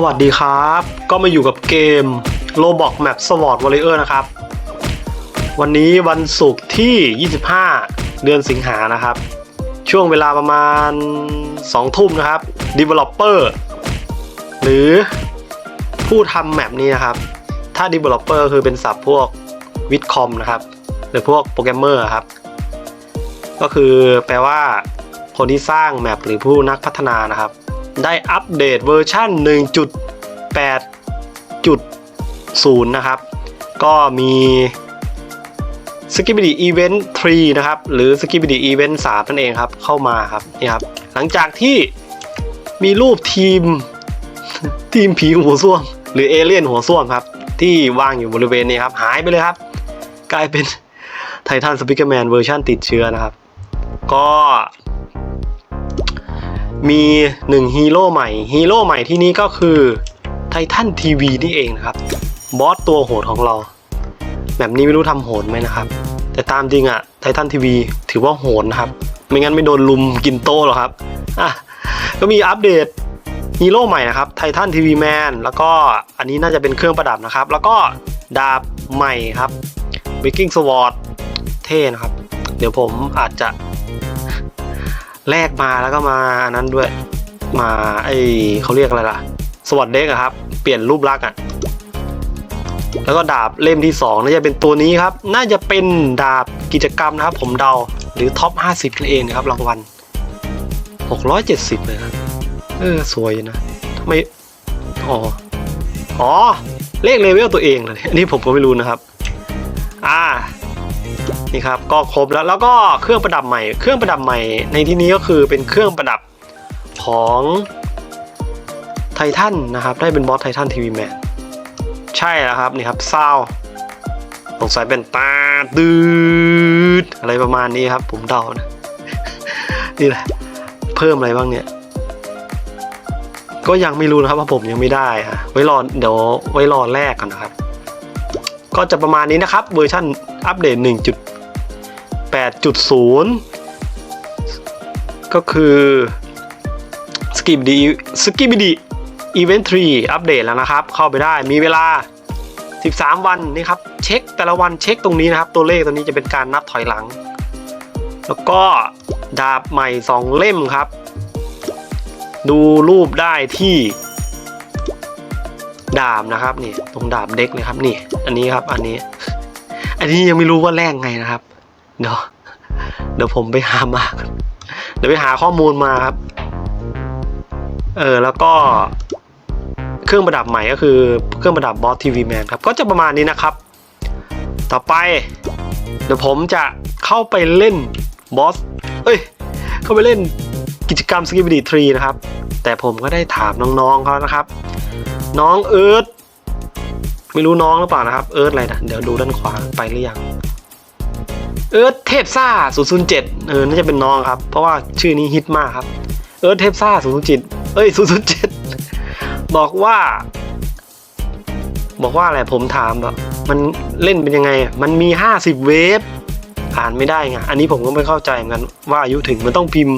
สวัสดีครับ ก็มาอยู่กับเกม Roblox Map Sword Warrior นะครับ วันนี้วันศุกร์ที่ 25 เดือนสิงหานะครับ ช่วงเวลาประมาณ 2 ทุ่มนะครับ Developer หรือผู้ทำแมปนี้นะครับ ถ้า Developer คือเป็นศัพท์พวกวิดคอมนะครับ หรือพวกโปรแกรมเมอร์ครับ ก็คือแปลว่าคนที่สร้างแมปหรือผู้นักพัฒนานะครับ ได้อัปเดตเวอร์ชัน1.8.0 นะครับ ก็มี s k i b i d y Event 3 นะครับ หรือ s k i b i d y Event 3 นั่นเองครับ เข้ามาครับนี่ครับ หลังจากที่มีรูปทีม ทีมผีหัวส้วม หรือเอเลี่ยนหัวส้วมครับ ที่วางอยู่บริเวณนี้ครับ หายไปเลยครับ กลายเป็นไททันสปิเกอร์แมนเวอร์ชันติดเชื้อนะครับ ก็ มีหนึ่งฮีโร่ใหม่ฮีโร่ใหม่ที่นี้ก็คือไททันทีวีนี่เองนะครับ บอสตัวโหดของเรา แบบนี้ไม่รู้ทำโหดไหมนะครับ แต่ตามจริงอะไททันทีวีถือว่าโหดนะครับ ไม่งั้นไม่โดนลุมกินโต้หรอกครับอะก็มีอัปเดตฮีโร่ใหม่นะครับไททันทีวีแมนแล้วก็อันนี้น่าจะเป็นเครื่องประดับนะครับ แล้วก็ดาบใหม่ครับวิกิ้งสวอตเท่นะครับ เดี๋ยวผมอาจจะ แลกมาแล้วก็มาอันนั้นด้วย มาไอเขาเรียกอะไรล่ะ สวัสดเด็กอะครับ เปลี่ยนรูปลักษณ์อะแล้วก็ดาบเล่มที่2น่าจะเป็นตัวนี้ครับ น่าจะเป็นดาบกิจกรรมนะครับ ผมเดาหรือท็อป 50นั่นเองนะครับรางวัล670 เลยครับ เออ สวยนะทำไมอ๋อ อ๋อ เลขเลเวลตัวเองเลยอันนี้ผมก็ไม่รู้นะครับ อ่า นี่ครับก็ครบแล้วแล้วก็เครื่องประดับใหม่ เครื่องประดับใหม่ในที่นี้ก็คือเป็นเครื่องประดับของไททันนะครับได้เป็นบอสไททันทีวีแมนใช่แล้วครับนี่ครับซาวสงสัยเป็นตาดืดอะไรประมาณนี้ครับ ผมเดานะนี่แหละเพิ่มอะไรบ้างเนี่ย ก็ยังไม่รู้นะครับว่าผมยังไม่ได้ฮะไว้รอเดี๋ยวไว้รอแรกก่อนนะครับ ก็จะประมาณนี้นะครับเวอร์ชันอัปเดต 8.0 ก็คือ s k i p d s k i p d Event 3อัปเดตแล้วนะครับ เข้าไปได้มีเวลา 13 วันนี่ครับ เช็คแต่ละวันเช็คตรงนี้นะครับ ตัวเลขตัวนี้จะเป็นการนับถอยหลัง แล้วก็ดาบใหม่ 2 เล่มครับ ดูรูปได้ที่ดาบนะครับนี่ตรงดาบเด็กเลยครับนี่ อันนี้ครับอันนี้ อันนี้ยังไม่รู้ว่าแลกไงนะครับ เดี๋ยวเดี๋ยวผมไปหามา เดี๋ยวไปหาข้อมูลมาครับ เออแล้วก็เครื่องประดับใหม่ก็คือเครื่องประดับบอสทีวีแมนครับ ก็จะประมาณนี้นะครับ ต่อไป เดี๋ยวผมจะเข้าไปเล่นบอสเอ้ย เข้าไปเล่นกิจกรรมสกิบดีทรีนะครับ แต่ผมก็ได้ถามน้องๆเขานะครับ น้องเอิร์ธไม่รู้น้องหรือเปล่านะครับ เอิร์ธอะไรนะเดี๋ยวดูด้านขวาไปหรือยัง เอิร์ธเทพซ่า 007 เออ น่าจะเป็นน้องครับ เพราะว่าชื่อนี้ฮิตมากครับ เอิร์ธเทพซ่า 007 เอ้ย 007 บอกว่า บอกว่าอะไรผมถามแบบมันเล่นเป็นยังไง มันมี 50 เวฟ อ่านไม่ได้ไง อันนี้ผมก็ไม่เข้าใจเหมือนกันว่าอายุถึงมันต้องพิมพ์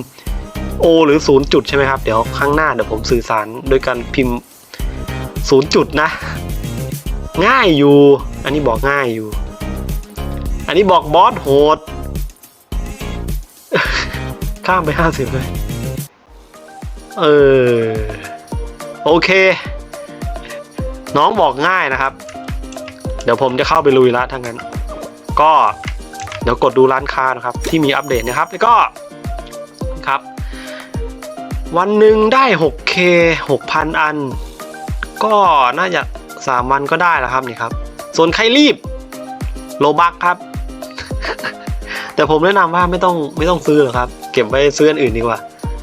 O หรือ 0 จุดใช่ไหมครับ เดี๋ยวข้างหน้าเดี๋ยวผมสื่อสารโดยการพิมพ์ 0 จุดนะ ง่ายอยู่ อันนี้บอกง่ายอยู่ อันนี้บอกบอสโหด ข้ามไป50เลย เออ โอเค น้องบอกง่ายนะครับ เดี๋ยวผมจะเข้าไปลุยละทั้งนั้น ก็เดี๋ยวกดดูร้านค้านะครับ ที่มีอัปเดตนะครับ แล้วก็ครับ วันหนึ่งได้ 6K 6,000 อัน ก็น่าจะ 3 วันก็ได้แล้วครับนี่ครับ ส่วนใครรีบ โลบักครับ แต่ผมแนะนำว่าไม่ต้องไม่ต้องซื้อหรอกครับ เก็บไว้ซื้ออันอื่นดีกว่า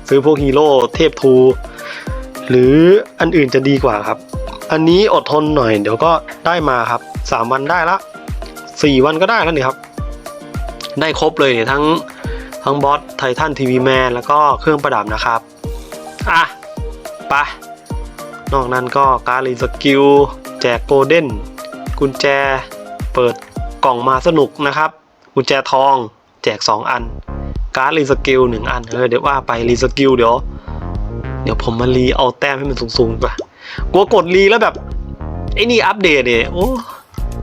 ซื้อพวกฮีโร่เทพทูหรืออันอื่นจะดีกว่าครับ อันนี้อดทนหน่อย เดี๋ยวก็ได้มาครับ 3 วันได้ละ4วันก็ได้แล้วนี่ครับ ได้ครบเลยเนี่ยทั้งทั้งบอสไททันทีวีแมนแล้วก็เครื่องประดับนะครับ อะไปนอกนั้นก็การรีสกิลแจกโกลเด้นกุญแจเปิดกล่องมาสนุกนะครับ กุญแจทอง แจก 2 อัน การ์ดรีสกิล1อันเออเดี๋ยวว่าไปรีสกิลเดี๋ยว เดี๋ยวผมมารีเอาแต้มให้มันสูงๆกว่ากลัวกดรีแล้วแบบไอ้นี่อัปเดตเนี่ยโอ้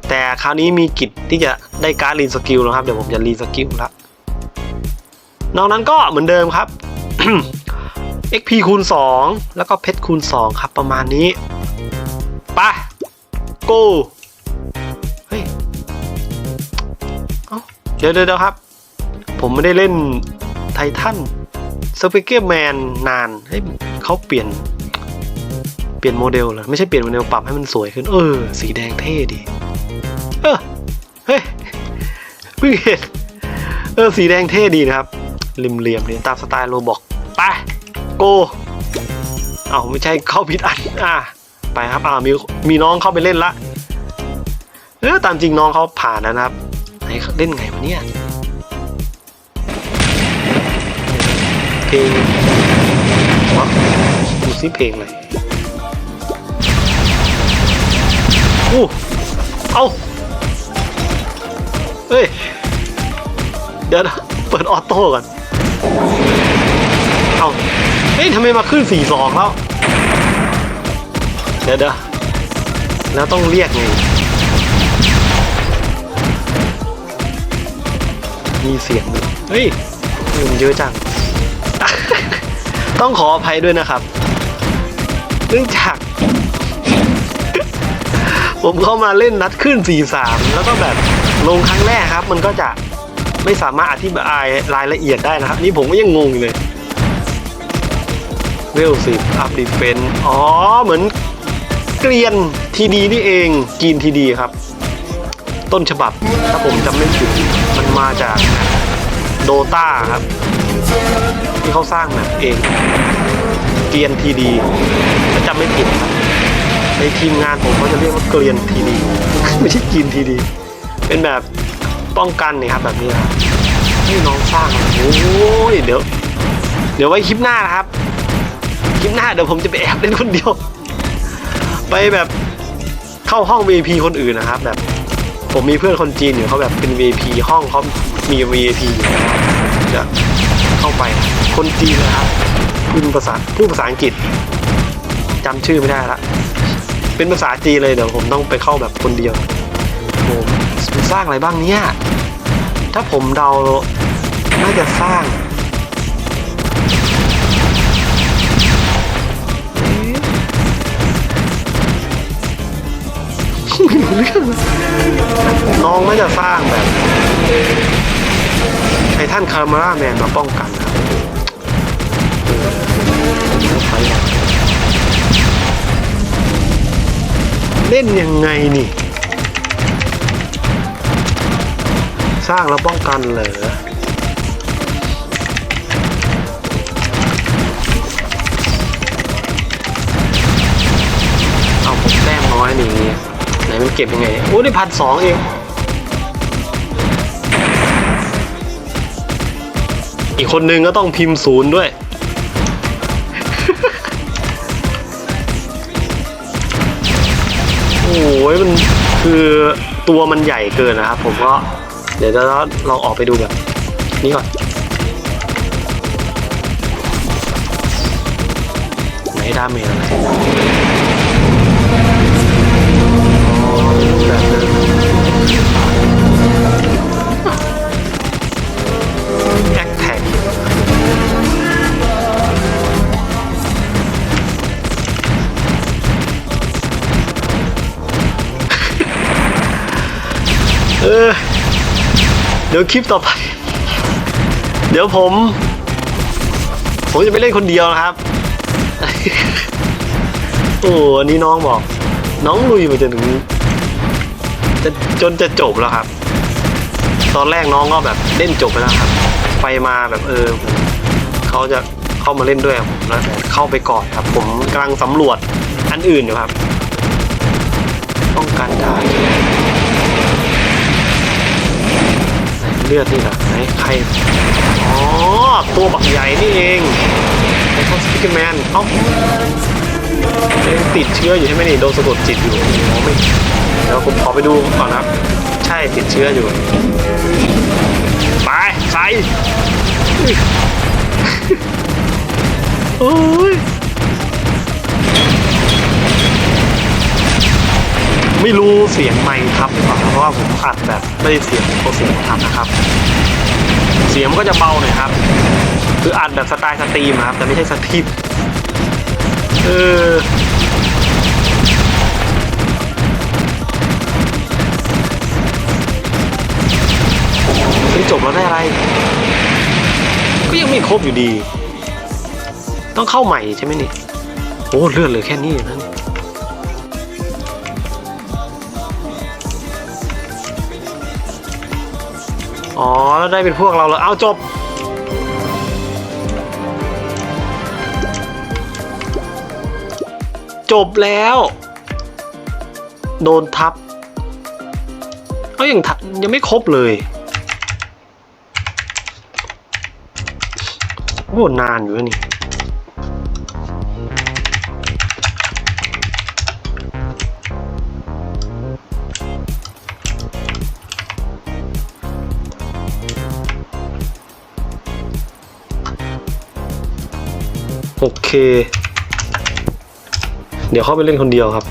แต่คราวนี้มีกิจที่จะได้การ์ดรีสกิลนะครับ เดี๋ยวผมจะรีสกิลละนอกนั้นก็เหมือนเดิมครับ XP คูณ 2 แล้วก็เพชรคูณ 2 ครับประมาณนี้ไปโกเฮ้ยเดี๋ยวเดี๋ยวครับ ผมไม่ได้เล่นไททันสเปเกอร์แมนนานเฮ้ยเขาเปลี่ยน เปลี่ยนโมเดลเหรอไม่ใช่เปลี่ยนโมเดลปรับให้มันสวยขึ้น เออ สีแดงเท่ดี เออเฮ้ยเพิ่งเห็นเออ สีแดงเท่ดีนะครับริมเหลี่ยมเนี่ยตามสไตล์โรบอกไปโกเอาไม่ใช่เข้าผิดอันอะไปครับอ่ามีมีน้องเข้าไปเล่นละเออตามจริงน้องเขาผ่านแล้วนะครับไหนเล่นไงวะเนี่ย ลงวะดูซิเพลงอะไรอู้เอาเฮ้ย เดี๋ยวนะเปิดออโต้ก่อน เอาเฮ้ยทำไมมาขึ้นสี่สองแล้ว เดี๋ยวเดี๋ยวแล้วต้องเรียกไงมีเสียงเฮ้ยมันเยอะจัง ต้องขออภัยด้วยนะครับเนื่องจาก ผมเข้ามาเล่นนัดขึ้น 4-3 แล้วก็แบบลงครั้งแรกครับ มันก็จะไม่สามารถอธิบายรายละเอียดได้นะครับ นี่ผมก็ยังงงอยู่เลยเวลสิบอัพดีเฟนอ๋อ เหมือนเกลียนทีดีนี่เองกีนทีดีครับ ต้นฉบับ ถ้าผมจำไม่ผิดมันมาจากโดตาครับ ที่เขาสร้างแบบเองเกรียนทีดีถ้าจำไม่ผิดครับในทีมงานผมเขาจะเรียกว่าเกรียนทีดีไม่ใช่กีนทีดี เป็นแบบป้องกันนี่ครับแบบนี้ครับที่น้องสร้างโอ้ยเดี๋ยวเดี๋ยวไว้คลิปหน้านะครับคลิปหน้าเดี๋ยวผมจะไปแอบเล่นคนเดียว ไปแบบเข้าห้อง VIP คนอื่นนะครับ แบบผมมีเพื่อนคนจีนอยู่เขาแบบเป็น VIP ห้องเขามี VIP อยู่นะครับจะ เข้าไป คนจีนนะครับพูดภาษาพูดภาษาอังกฤษจำชื่อไม่ได้ละเป็นภาษาจีนเลยเดี๋ยวผมต้องไปเข้าแบบคนเดียวผมสร้างอะไรบ้างเนี่ยถ้าผมเดาน่าจะสร้างไม่รู้องเลยน้องน่จะสร้างแบบ ไททันคาร์มาร่าแมนมาป้องกันครับเล่นยังไงนี่ สร้างแล้วป้องกันเหรอเอาผมแต้มน้อยนี่ไหนมันเก็บยังไงโอ้ได้พันสองเอง อีกคนนึงก็ต้องพิมพ์ศูนย์ด้วย โอ้ยมันคือตัวมันใหญ่เกินนะครับ ผมก็ เดี๋ยวจะลองออกไปดูแบบนี้ก่อน ไหนดาเมจอะไร ดี๋ยวคลิปต่อไป เดี๋ยวผม ผมจะไปเล่นคนเดียวนะครับ โอ้อันนี้น้องบอก น้องลุยมาจนถึงจะจนจะจบแล้วครับ ตอนแรกน้องก็แบบเล่นจบไปแล้วครับ ไปมาแบบเออเขาจะเข้ามาเล่นด้วยผมแล้วเข้าไปก่อนครับ ผมกำลังสำรวจอันอื่นอยู่ครับ ป้องกันได้ เลือดนี่เหรอไหนใคร อ๋อ ตัวบักใหญ่นี่เองไอ้พวกสปิกแมนเอ้ายังติดเชื้ออยู่ใช่ไหมนี่ โดนสะกดจิตอยู่อ๋อไม่เดี๋ยวผมขอไปดูก่อนครับ ใช่ติดเชื้ออยู่ ไปใส่โอ้ย ไม่รู้เสียงไมค์ทับหรือเปล่าเพราะว่าผมอัดแบบไม่ได้เสียงตัวเสียงทับนะครับ เสียงมันก็จะเบาหน่อยครับ คืออัดแบบสไตล์สตรีมอะครับแต่ไม่ใช่สตรีมเออจบแล้วได้อะไร ก็ยังไม่ครบอยู่ดี ต้องเข้าใหม่ใช่ไหมนี่ โอ้เลือดเหลยแค่นี้เองนะ อ๋อ แล้วได้เป็นพวกเราเลยเอาจบ จบแล้ว โดนทับก็ยังทับยังไม่ครบเลยโอ้นานอยู่นี่ โอเคเดี๋ยวเข้าไปเล่นคนเดียวครับ